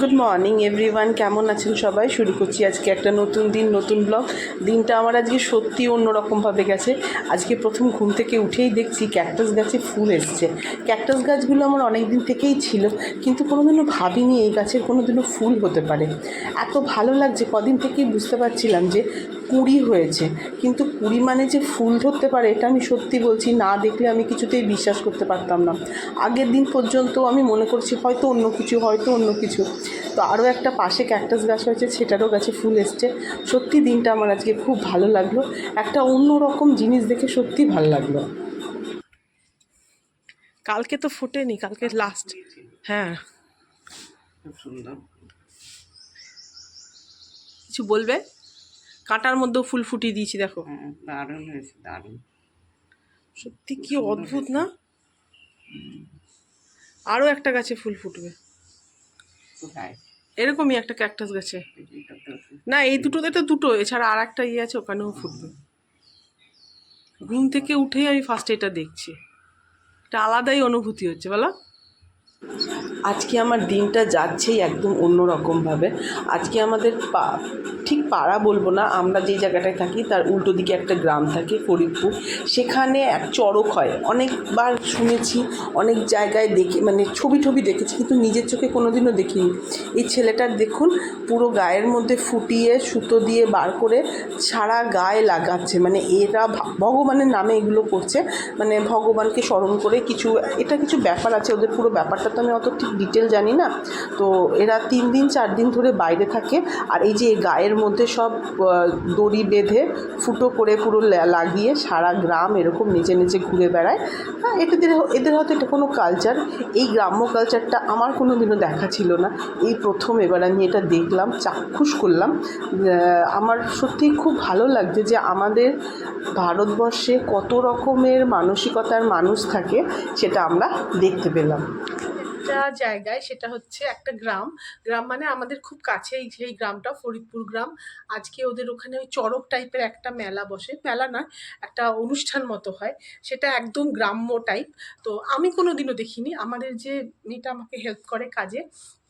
Good morning everyone কেমন আছেন সবাই? শুরু করছি আজকে একটা নতুন দিন, নতুন ব্লগ দিনটা আমার আজকে সত্যি অন্যরকমভাবে গেছে। আজকে প্রথম ঘুম থেকে উঠেই দেখছি ক্যাকটাস গাছে ফুল এসছে। ক্যাকটাস গাছগুলো আমার অনেক দিন থেকেই ছিল, কিন্তু কোনোদিনও ভাবিনি এই গাছের কোনোদিনও ফুল হতে পারে। এত ভালো লাগছে, কদিন থেকেই বুঝতে পারছিলাম যে কুড়ি হয়েছে। কিন্তু কুড়ি মানে যে ফুল ধরতে পারে এটা আমি সত্যি বলছি না দেখলে আমি কিছুতেই বিশ্বাস করতে পারতাম না। আগের দিন পর্যন্ত আমি মনে করছি হয়তো অন্য কিছু হয়তো অন্য কিছু। তো আরও একটা পাশে ক্যাকটাস গাছ হয়েছে সেটারও গাছে ফুল এসছে। সত্যি দিনটা আমার আজকে খুব ভালো লাগল। একটা অন্য রকম জিনিস দেখে সত্যি ভালো লাগল। কালকে তো ফোটেনি কালকে লাস্ট হ্যাঁ। কিছু বলবে? কাঁটার মধ্যেও ফুল ফুটিয়ে দিয়েছি দেখো। হ্যাঁ দারুণ হয়েছে দারুণ। সত্যি কি অদ্ভুত না? আরও একটা গাছে ফুল ফুটবে। এরকমই একটা ক্যাকটাস গাছে। না এই দুটোতে তো দুটো এছাড়া আর একটা ইয়ে আছে ওখানেও ফুটবে। ঘুম থেকে উঠেই আমি ফার্স্ট এটা দেখছি। একটা আলাদাই অনুভূতি হচ্ছে বলো? আজকে আমার দিনটা যাচ্ছেই একদম অন্যরকমভাবে। আজকে আমাদের পা, ঠিক পাড়া বলব না, আমরা যেই জায়গাটায় থাকি তার উল্টো দিকে একটা গ্রাম থাকে ফরিদপুর। সেখানে এক চড়ক হয়। অনেকবার শুনেছি, অনেক জায়গায় দেখি মানে ছবি টবি দেখেছি, কিন্তু নিজের চোখে কোনোদিনও দেখিনি। এই ছেলেটার দেখুন, পুরো গায়ের মধ্যে ফুটিয়ে, সুতো দিয়ে বার করে সারা গায়ে লাগাচ্ছে। মানে এরা ভগবানের নামে এগুলো করছে। মানে ভগবানকে স্মরণ করে কিছু, এটা কিছু ব্যাপার আছে, ওদের পুরো ব্যাপারটা তো আমি অত ঠিক ডিটেল জানি না। তো এরা তিন দিন, চার দিন ধরে বাইরে থাকে। আর এই যে গায়ের মধ্যে সব দড়ি বেঁধে ফুটো করে পুরো লাগিয়ে সারা গ্রাম এরকম নিচে নিচে ঘুরে বেড়ায়। হ্যাঁ এদের এদের হয়তো এটা কোনো কালচার এই গ্রাম্য কালচারটা আমার কোনো দিনও দেখা ছিল না। এই প্রথম এবার আমি এটা দেখলাম, চাক্ষুষ করলাম। আমার সত্যি খুব ভালো লাগছে যে আমাদের ভারতবর্ষে কত রকমের মানসিকতার মানুষ থাকে, সেটা আমরা দেখতে পেলাম। একটা জায়গায় সেটা হচ্ছে একটা গ্রাম। গ্রাম মানে আমাদের খুব কাছেই সেই গ্রামটা, ফরিদপুর গ্রাম। আজকে ওদের ওখানে ওই চড়ক টাইপের একটা মেলা বসে। মেলা না একটা অনুষ্ঠান মতো হয়। সেটা একদম গ্রাম্য টাইপ তো আমি কোনো দিনও দেখিনি। আমাদের যে মেয়েটা আমাকে হেল্প করে কাজে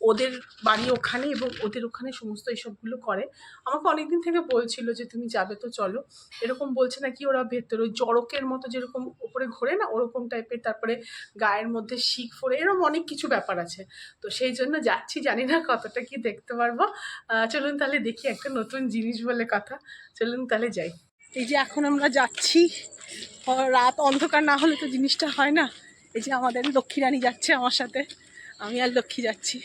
ওদের বাড়ি ওখানে এবং ওদের ওখানে সমস্ত এসবগুলো করে। আমাকে অনেকদিন থেকে বলছিল যে, তুমি যাবে তো, চলো। এরকম বলছে নাকি ওরা ভেতরে ওই চড়কের মতো যেরকম ওপরে ঘোরে না, ওরকম টাইপের, তারপরে গায়ের মধ্যে শিখ ফোরে এরকম অনেক কিছু ব্যাপার আছে। তো সেই জন্য যাচ্ছি, জানি না কতটা কি দেখতে পারব। চলুন তাহলে দেখি একটা নতুন জিনিস বলে কথা। চলুন তাহলে যাই। এই যে এখন আমরা যাচ্ছি রাত অন্ধকার না হলে তো জিনিসটা হয় না। এই যে আমাদের লক্ষ্মী রানী যাচ্ছে আমার সাথে, আমি আর লক্ষ্মী যাচ্ছি।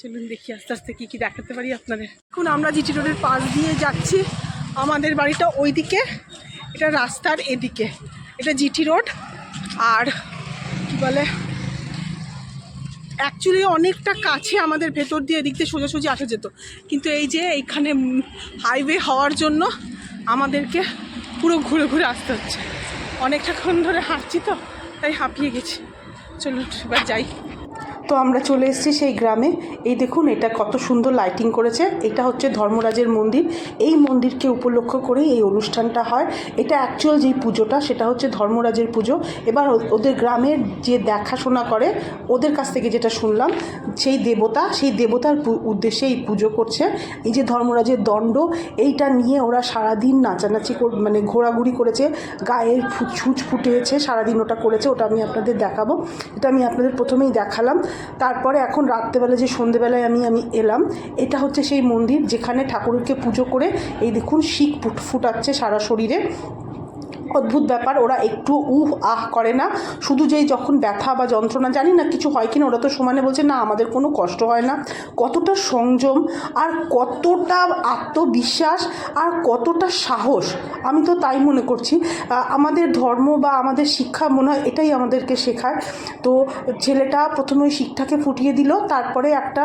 চলুন দেখি আস্তে আস্তে কী কী দেখাতে পারি আপনাদের। এখন আমরা জিটি রোডের পাশ দিয়ে যাচ্ছি। আমাদের বাড়িটা ওইদিকে, এটা রাস্তার এদিকে। এটা জিটি রোড, আর কি বলে অ্যাকচুয়ালি অনেকটা কাছে আমাদের ভেতর দিয়ে এদিক দিয়ে সোজাসুজি আসা যেত। কিন্তু এই যে এইখানে হাইওয়ে হওয়ার জন্য আমাদেরকে পুরো ঘুরে ঘুরে আসতে হচ্ছে। অনেকটাক্ষণ ধরে হাঁটছি তো, তাই হাঁপিয়ে গেছি। চলুন, এবার যাই। তো আমরা চলে এসেছি সেই গ্রামে। এই দেখুন, এটা কত সুন্দর লাইটিং করেছে। এটা হচ্ছে ধর্মরাজের মন্দির। এই মন্দিরকে উপলক্ষ করে এই অনুষ্ঠানটা হয়। এটা অ্যাকচুয়াল যেই পুজোটা, সেটা হচ্ছে ধর্মরাজের পুজো। এবার ওদের গ্রামের যে দেখাশোনা করে, ওদের কাছ থেকে যেটা শুনলাম, সেই দেবতা, সেই দেবতার উদ্দেশ্যে এই পুজো করছে। এই যে ধর্মরাজের দণ্ড, এইটা নিয়ে ওরা সারাদিন নাচানাচি মানে ঘোরাঘুরি করেছে। গায়ের ছুঁচ ফুটেছে, সারাদিন ওটা করেছে। ওটা আমি আপনাদের দেখাবো। এটা আমি আপনাদের প্রথমেই দেখালাম। তারপরে এখন রাত্রেবেলা যে সন্ধেবেলায় আমি আমি এলাম, এটা হচ্ছে সেই মন্দির যেখানে ঠাকুরকে পুজো করে, এই দেখুন শিখ ফুট- ফুটাচ্ছে সারা শরীরে। অদ্ভুত ব্যাপার, ওরা একটু উহ, আহ করে না। শুধু যেই যখন ব্যথা বা যন্ত্রণা, জানি না কিছু হয় কিনা, ওরা তো সমানে বলছে, না, আমাদের কোনো কষ্ট হয় না। কতটা সংযম আর কতটা আত্মবিশ্বাস আর কতটা সাহস, আমি তো তাই মনে করছি। আমাদের ধর্ম বা আমাদের শিক্ষা মনে হয় এটাই আমাদেরকে শেখায়। তো ছেলেটা প্রথমে ওই শিখটাকে ফুটিয়ে দিল, তারপরে একটা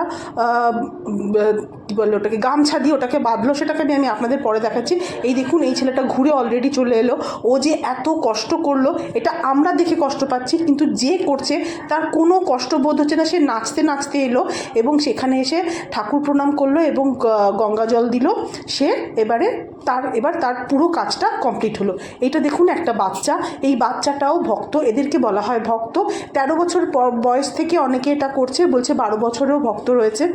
কী বলে ওটাকে, গামছা দিয়ে ওটাকে বাঁধলো, সেটাকে নিয়ে আমি আপনাদের পরে দেখাচ্ছি। এই দেখুন, এই ছেলেটা ঘুরে অলরেডি চলে এলো। ও যে এত কষ্ট করল, এটা আমরা দেখে কষ্ট পাচ্ছি, কিন্তু যে করছে তার কোনো কষ্ট বোধ হচ্ছে না। সে নাচতে নাচতে এলো এবং সেখানে এসে ঠাকুর প্রণাম করল এবং গঙ্গা জল দিল। সে এবারে তার, এবার তার পুরো কাজটা কমপ্লিট হলো। এটা দেখুন একটা বাচ্চা। এই বাচ্চাটাও ভক্ত, এদেরকে বলা হয় ভক্ত। তেরো বছর বয়স থেকে অনেকে এটা করছে, বলছে বারো বছরেও ভক্ত রয়েছে।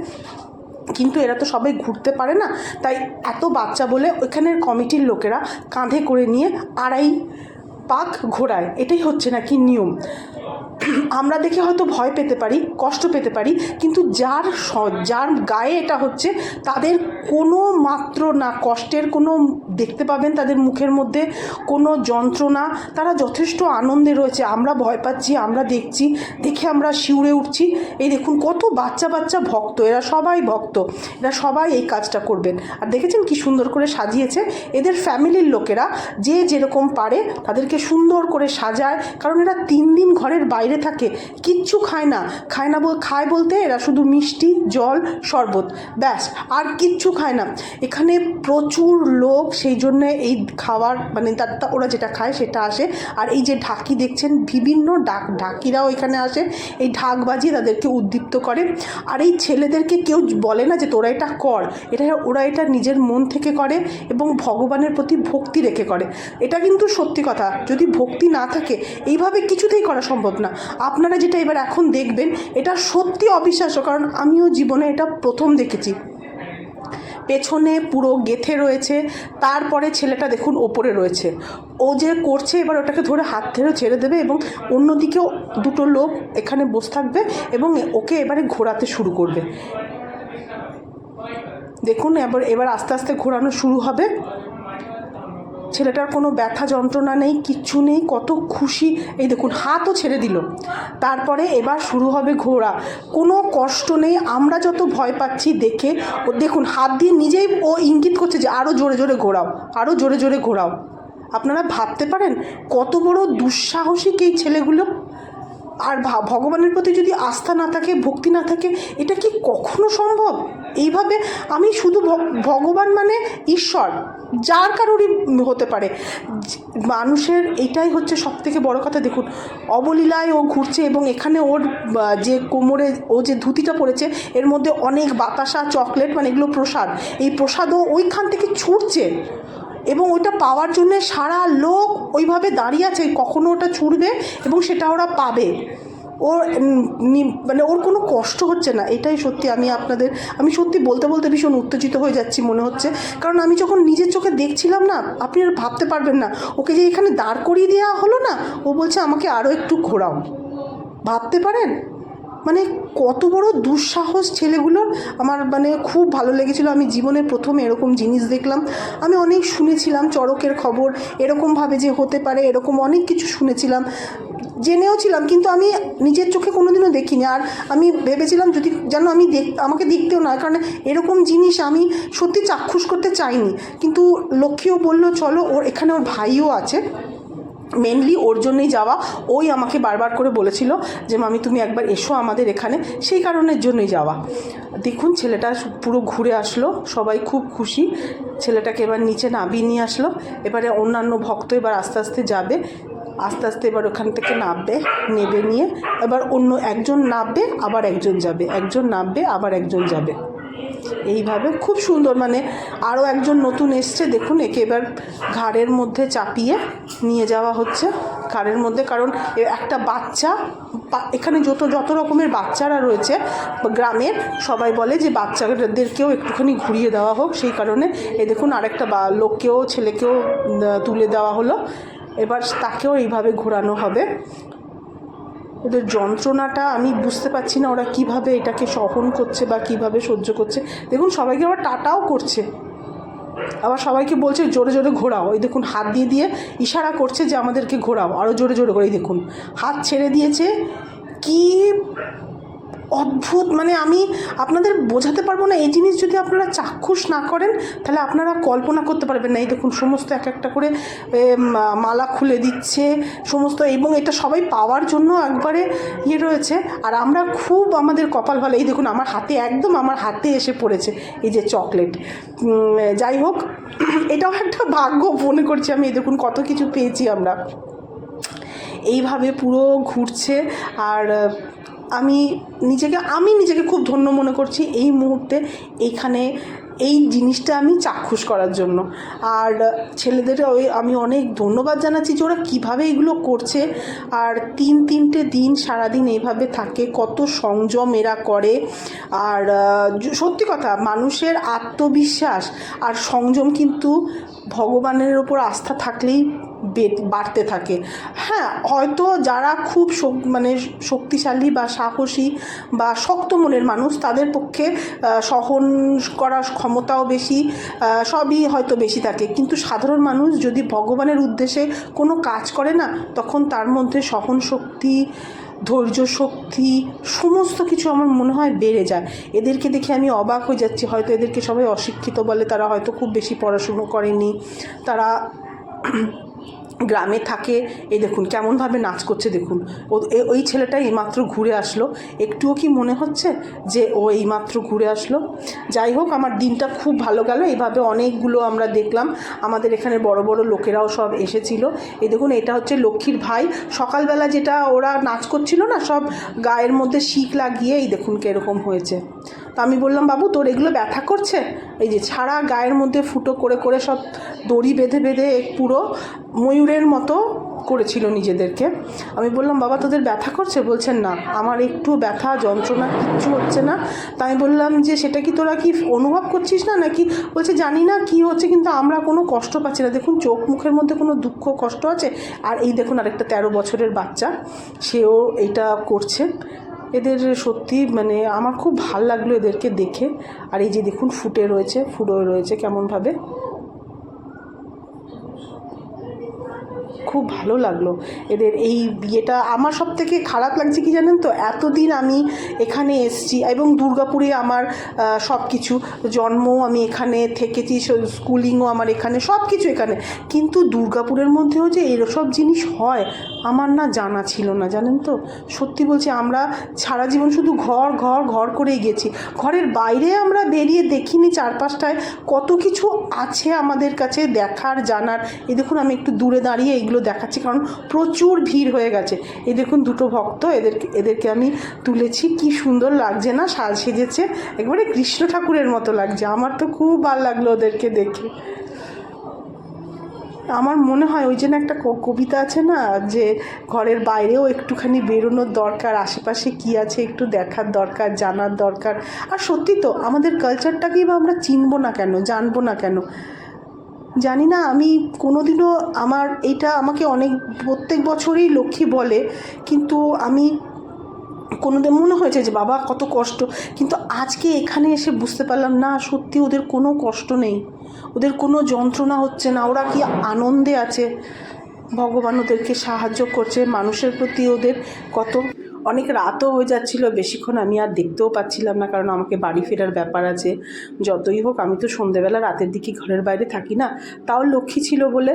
কিন্তু এরা তো সবাই ঘুরতে পারে না। তাই এত বাচ্চা বলে ওইখানের কমিটির লোকেরা কাঁধে করে নিয়ে আড়াই পাক ঘোরায় এটাই হচ্ছে নাকি নিয়ম। আমরা দেখে হয়তো ভয় পেতে পারি, কষ্ট পেতে পারি, কিন্তু যার যার গায়ে এটা হচ্ছে, তাদের কোনো মাত্র না কষ্টের কোনো দেখতে পাবেন তাদের মুখের মধ্যে কোনো যন্ত্রণা, তারা যথেষ্ট আনন্দে রয়েছে। আমরা ভয় পাচ্ছি, আমরা দেখছি, দেখে আমরা শিউরে উঠছি। এই দেখুন কত বাচ্চা বাচ্চা ভক্ত, এরা সবাই ভক্ত, এরা সবাই এই কাজটা করবেন। আর দেখেছেন কি সুন্দর করে সাজিয়েছে? এদের ফ্যামিলির লোকেরা যে যেরকম পারে তাদেরকে সুন্দর করে সাজায়, কারণ এরা তিন দিন ঘরের বাইরে থাকে, কিচ্ছু খায় না। খায় না বল, খায় বলতে এরা শুধু মিষ্টি, জল, শরবত। ব্যাস, আর কিচ্ছু খায় না। এখানে প্রচুর লোক, সেই জন্য এই খাওয়ার মানে ওরা যেটা খায় সেটা আসে। আর এই যে ঢাকি দেখছেন, বিভিন্ন ডাক, ঢাকিরাও এখানে আসে। এই ঢাক বাজিয়ে তাদেরকে উদ্দীপ্ত করে। আর এই ছেলেদেরকে কেউ বলে না যে তোরা এটা কর। এটা, ওরা এটা নিজের মন থেকে করে এবং ভগবানের প্রতি ভক্তি রেখে করে। এটা কিন্তু সত্যি কথা। যদি ভক্তি না থাকে, এইভাবে কিছুতেই করা সম্ভব না। আপনারা যেটা এবার এখন দেখবেন, এটা সত্যি অবিশ্বাস্য, কারণ আমিও জীবনে এটা প্রথম দেখেছি। পেছনে পুরো গেথে রয়েছে, তারপরে ছেলেটা দেখুন ওপরে রয়েছে। ও যে করছে, এবার ওটাকে ধরে হাত ধরে ছেড়ে দেবে এবং অন্যদিকেও দুটো লোক এখানে বসে থাকবে এবং ওকে এবারে ঘোরাতে শুরু করবে। দেখুন, এবার এবার আস্তে আস্তে ঘোরানো শুরু হবে। ছেলেটার কোনো ব্যথা যন্ত্রণা নেই, কিচ্ছু নেই, কত খুশি। এই দেখুন, হাতও ছেড়ে দিল। তারপরে এবার শুরু হবে ঘোরা কোনো কষ্ট নেই, আমরা যত ভয় পাচ্ছি দেখে। ও দেখুন, হাত দিয়ে নিজেই ও ইঙ্গিত করছে যে আরও জোরে জোরে ঘোরাও আরও জোরে জোরে ঘোরাও। আপনারা ভাবতে পারেন, কত বড় দুঃসাহসিক এই ছেলেগুলো। আর ভগবানের প্রতি যদি আস্থা না থাকে, ভক্তি না থাকে, এটা কি কখনো সম্ভব? এইভাবে আমি শুধু ভগবান মানে ঈশ্বর। যার কারোরই হতে পারে। মানুষের এটাই হচ্ছে সব থেকে বড় কথা। দেখুন, অবলীলায় ও ঘুরছে এবং এখানে ওর যে কোমরে ও যে ধুতিটা পড়েছে এর মধ্যে অনেক বাতাসা, চকলেট মানে এগুলো প্রসাদ। এই প্রসাদও ওইখান থেকে ছুটছে এবং ওটা পাওয়ার জন্য সারা লোক ওইভাবে দাঁড়িয়ে আছে। কখনো ওটা ছুটবে এবং সেটা ওরা পাবে। ওর মানে ওর কোনো কষ্ট হচ্ছে না, এটাই সত্যি আমি আপনাদের, আমি সত্যি বলতে বলতে ভীষণ উত্তেজিত হয়ে যাচ্ছি মনে হচ্ছে। কারণ আমি যখন নিজের চোখে দেখছিলাম না, আপনি আর ভাবতে পারবেন না, ওকে যে এখানে দাঁড় করিয়ে দেওয়া হলো না, ও বলছে আমাকে আরও একটু ঘোরাও। ভাবতে পারেন? মানে কত বড় দুঃসাহস ছেলেগুলোর, আমার মানে খুব ভালো লেগেছিলো, আমি জীবনে প্রথম এরকম জিনিস দেখলাম। আমি অনেক শুনেছিলাম চড়কের খবর এরকমভাবে যে হতে পারে, এরকম অনেক কিছু শুনেছিলাম। জেনেও ছিলাম, কিন্তু আমি নিজের চোখে কোনোদিনও দেখিনি। আর আমি ভেবেছিলাম যদি, যেন আমি দেখ, আমাকে দেখতেও না কারণ এরকম জিনিস আমি সত্যি চাক্ষুষ করতে চাইনি। কিন্তু লক্ষ্মীও বলল, চলো, ওর এখানে ওর ভাইও আছে। মেনলি ওর জন্যই যাওয়া। ওই আমাকে বারবার করে বলেছিল যে, মামি, তুমি একবার এসো আমাদের এখানে। সেই কারণের জন্যই যাওয়া। দেখুন, ছেলেটা পুরো ঘুরে আসলো, সবাই খুব খুশি। ছেলেটাকে এবার নিচে নামিয়ে নিয়ে আসলো। এবারে অন্যান্য ভক্ত এবার আস্তে আস্তে যাবে। আস্তে আস্তে এবার ওখান থেকে নামবে, নেবে নিয়ে। এবার অন্য একজন নামবে, আবার একজন যাবে। একজন নামবে, আবার একজন যাবে। এইভাবে খুব সুন্দর মানে আরও একজন নতুন এসছে, দেখুন, একে এবার ঘাড়ের মধ্যে চাপিয়ে নিয়ে যাওয়া হচ্ছে। ঘাড়ের মধ্যে, কারণ একটা বাচ্চা এখানে যত যত রকমের বাচ্চারা রয়েছে, গ্রামের, সবাই বলে যে বাচ্চাদেরকেও একটুখানি ঘুরিয়ে দেওয়া হোক। সেই কারণে, এ দেখুন, আরেকটা লোককেও, ছেলেকেও তুলে দেওয়া হলো। এবার তাকেও এইভাবে ঘোরানো হবে। ওদের যন্ত্রণাটা আমি বুঝতে পারছি না, ওরা কীভাবে এটাকে সহন করছে বা কীভাবে সহ্য করছে। দেখুন, সবাইকে আবার টাটাও করছে। আবার সবাইকে বলছে, জোরে জোরে ঘোরাও। ওই দেখুন, হাত দিয়ে দিয়ে ইশারা করছে যে আমাদেরকে ঘোরাও। আরও জোরে জোরে করে দেখুন, হাত ছেড়ে দিয়েছে। কি অদ্ভুত মানে আমি আপনাদের বোঝাতে পারব না। এই জিনিস যদি আপনারা চাক্ষুষ না করেন, তাহলে আপনারা কল্পনা করতে পারবেন না। এই দেখুন, সমস্ত এক একটা করে মালা খুলে দিচ্ছে, সমস্ত, এবং এটা সবাই পাওয়ার জন্য একবারে ইয়ে রয়েছে। আর আমরা খুব আমাদের কপাল ভালো। এই দেখুন, আমার হাতে, একদম আমার হাতে এসে পড়েছে এই যে চকলেট। যাই হোক, এটাও একটা ভাগ্য, মনে করছি আমি। এই দেখুন, কত কিছু পেয়েছি আমরা। এইভাবে পুরো ঘুরছে। আর আমি নিজেকে আমি নিজেকে খুব ধন্য মনে করছি এই মুহূর্তে এইখানে এই জিনিসটা আমি চাক্ষুষ করার জন্য। আর ছেলেদের ওই আমি অনেক ধন্যবাদ জানাচ্ছি যে ওরা কীভাবে এগুলো করছে। আর তিন তিনটে দিন সারাদিন এইভাবে থাকে, কত সংযম এরা করে। আর সত্যি কথা, মানুষের আত্মবিশ্বাস আর সংযম কিন্তু ভগবানের ওপর আস্থা থাকলেই বাড়তে থাকে। হ্যাঁ হয়তো যারা খুব মানে শক্তিশালী বা সাহসী বা শক্ত মনের মানুষ, তাদের পক্ষে সহন করার ক্ষমতাও বেশি সবই হয়তো বেশি থাকে। কিন্তু সাধারণ মানুষ যদি ভগবানের উদ্দেশ্যে কোনো কাজ করে না, তখন তার মধ্যে সহন শক্তি, ধৈর্য শক্তি, সমস্ত কিছু আমার মনে হয় বেড়ে যায়। এদেরকে দেখে আমি অবাক হয়ে যাচ্ছি। হয়তো এদেরকে সবাই অশিক্ষিত বলে, তারা হয়তো খুব বেশি পড়াশুনো করেনি। তারা গ্রামে থাকে। এই দেখুন, কেমনভাবে নাচ করছে, দেখুন। ও ওই ছেলেটা এইমাত্র ঘুরে আসলো। একটুও কি মনে হচ্ছে যে ও এইমাত্র ঘুরে আসলো? যাই হোক, আমার দিনটা খুব ভালো গেল। এইভাবে অনেকগুলো আমরা দেখলাম। আমাদের এখানে বড় বড় লোকেরাও সব এসেছিল। এই দেখুন, এটা হচ্ছে লক্ষ্মীর ভাই। সকালবেলা যেটা ওরা নাচ করছিল না, সব গায়ের মধ্যে শিক লাগিয়ে, এই দেখুন কীরকম হয়েছে। তো আমি বললাম, বাবু, তোর এগুলো ব্যথা করছে? এই যে ছাড়া গায়ের মধ্যে ফুটো করে করে সব দড়ি বেঁধে বেঁধে পুরো ময়ূরের মতো করেছিল নিজেদেরকে। আমি বললাম, বাবা, তোদের ব্যথা করছে? বলছেন, না, আমার একটু ব্যথা, যন্ত্রণা, কিচ্ছু হচ্ছে না। তাই আমি বললাম যে, সেটা কি তোরা কি অনুভব করছিস না নাকি? বলছে, জানি না, কি হচ্ছে, কিন্তু আমরা কোনো কষ্ট পাচ্ছি না। দেখুন, চোখ মুখের মধ্যে কোনো দুঃখ, কষ্ট আছে? আর এই দেখুন আরেকটা তেরো বছরের বাচ্চা, সেও এটা করছে। এদের সত্যি মানে আমার খুব ভালো লাগল এদেরকে দেখে। আর এই যে দেখুন, ফুটে রয়েছে, ফুটো রয়েছে কেমনভাবে। খুব ভালো লাগল। এদের এই বিয়েটা আমার সব থেকে খারাপ লাগছে কি জানেন তো? এতদিন আমি এখানে এসছি এবং দুর্গাপুরে আমার সব কিছু জন্মও আমি এখানে থেকেছি স্কুলিংও আমার এখানে সব কিছু এখানে। কিন্তু দুর্গাপুরের মধ্যেও যে এরসব জিনিস হয়, আমার না জানা ছিল না, জানেন তো? সত্যি বলছি, আমরা সারা জীবন শুধু ঘর ঘর ঘর করেই গেছি। ঘরের বাইরে আমরা বেরিয়ে দেখিনি চারপাশটায়। কত কিছু আছে আমাদের কাছে দেখার, জানার। এই দেখুন, আমি একটু দূরে দাঁড়িয়ে এইগুলো দেখাচ্ছি কারণ প্রচুর ভিড় হয়ে গেছে। এই দেখুন দুটো ভক্ত, এদেরকে এদেরকে আমি তুলেছি। কি সুন্দর লাগছে না? সাজ সেজেছে। একবারে কৃষ্ণ ঠাকুরের মতো লাগছে। আমার তো খুব ভালো লাগল ওদেরকে দেখে। আমার মনে হয় ওই জন্য একটা কবিতা আছে না, যে ঘরের বাইরেও একটুখানি বেরোনোর দরকার, আশেপাশে কি আছে একটু দেখার দরকার, জানার দরকার। আর সত্যি তো, আমাদের কালচারটাকেই বা আমরা চিনবো না কেন, জানব না কেন? জানি না, আমি কোনোদিনও আমার এইটা আমাকে অনেক, প্রত্যেক বছরই লক্ষ্মী বলে, কিন্তু আমি কোনোদিন, মনে হয়েছে যে বাবা কত কষ্ট, কিন্তু আজকে এখানে এসে বুঝতে পারলাম, না, সত্যি ওদের কোনো কষ্ট নেই, ওদের কোনো যন্ত্রণা হচ্ছে না, ওরা কি আনন্দে আছে, ভগবান ওদেরকে সাহায্য করছে, মানুষের প্রতি ওদের কত অনেক রাতও হয়ে যাচ্ছিল, বেশিক্ষণ আমি আর দেখতেও পাচ্ছিলাম না, কারণ আমাকে বাড়ি ফেরার ব্যাপার আছে। যতই হোক, আমি তো সন্ধেবেলা রাতের দিকে ঘরের বাইরে থাকি না, তাও লক্ষ্মী ছিল বলে।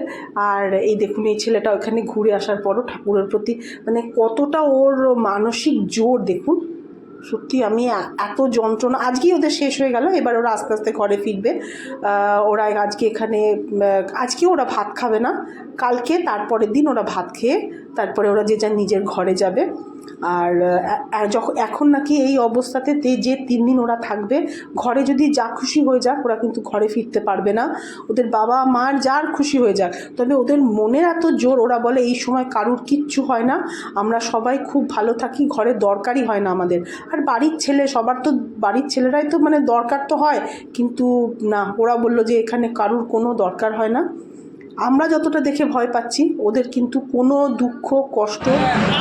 আর এই দেখুন, এই ছেলেটা ওখানে ঘুরে আসার পরও ঠাকুরের প্রতি মানে কতটা ওর মানসিক জোর, দেখুন। সত্যি আমি এত যন্ত্রণা, আজকেই ওদের শেষ হয়ে গেল, এবার ওরা আস্তে আস্তে ঘরে ফিরবে। ওরা আজকে এখানে আজকে ওরা ভাত খাবে না, কালকে তারপরের দিন ওরা ভাত খেয়ে তারপরে ওরা যে যার নিজের ঘরে যাবে। আর যখন এখন নাকি এই অবস্থাতে যে তিন দিন ওরা থাকবে, ঘরে যদি যা খুশি হয়ে যাক, ওরা কিন্তু ঘরে ফিরতে পারবে না। ওদের বাবা মার যার খুশি হয়ে যাক, তবে ওদের মনের এত জোর, ওরা বলে এই সময় কারুর কিচ্ছু হয় না। আমরা সবাই খুব ভালো থাকি, ঘরে দরকারই হয় না আমাদের। আর বাড়ির ছেলে, সবার তো বাড়ির ছেলেরাই তো মানে দরকার তো হয়। কিন্তু না, ওরা বলল যে এখানে কারুর কোনো দরকার হয় না। আমরা যতটা দেখে ভয় পাচ্ছি, ওদের কিন্তু কোনো দুঃখ, কষ্ট,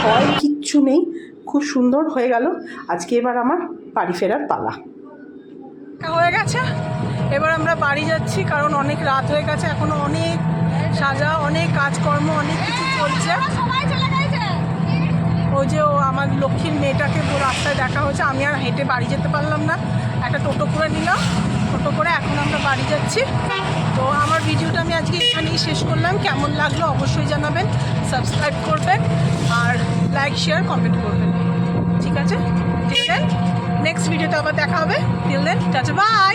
ভয় কিচ্ছু নেই। খুব সুন্দর হয়ে গেল। আজকে এবার আমার বাড়ি ফেরার পালা। হয়ে গেছে। এবার আমরা বাড়ি যাচ্ছি, কারণ অনেক রাত হয়ে গেছে। এখনও অনেক সাজা, অনেক কাজকর্ম, অনেক কিছু চলছে। ওই যে ও আমার লক্ষ্মীর মেয়েটাকে রাস্তায় দেখা হয়েছে। আমি আর হেঁটে বাড়ি যেতে পারলাম না। একটা টোটো করে নিলাম। টোটো করে এখন আমরা বাড়ি যাচ্ছি। তো আমার ভিডিওটা আমি আজকে এখানেই শেষ করলাম। কেমন লাগল অবশ্যই জানাবেন সাবস্ক্রাইব করবেন আর লাইক শেয়ার কমেন্ট করবেন। ঠিক আছে? ঠিক দেন নেক্সট ভিডিওতে আবার দেখা হবে। Till then tata bye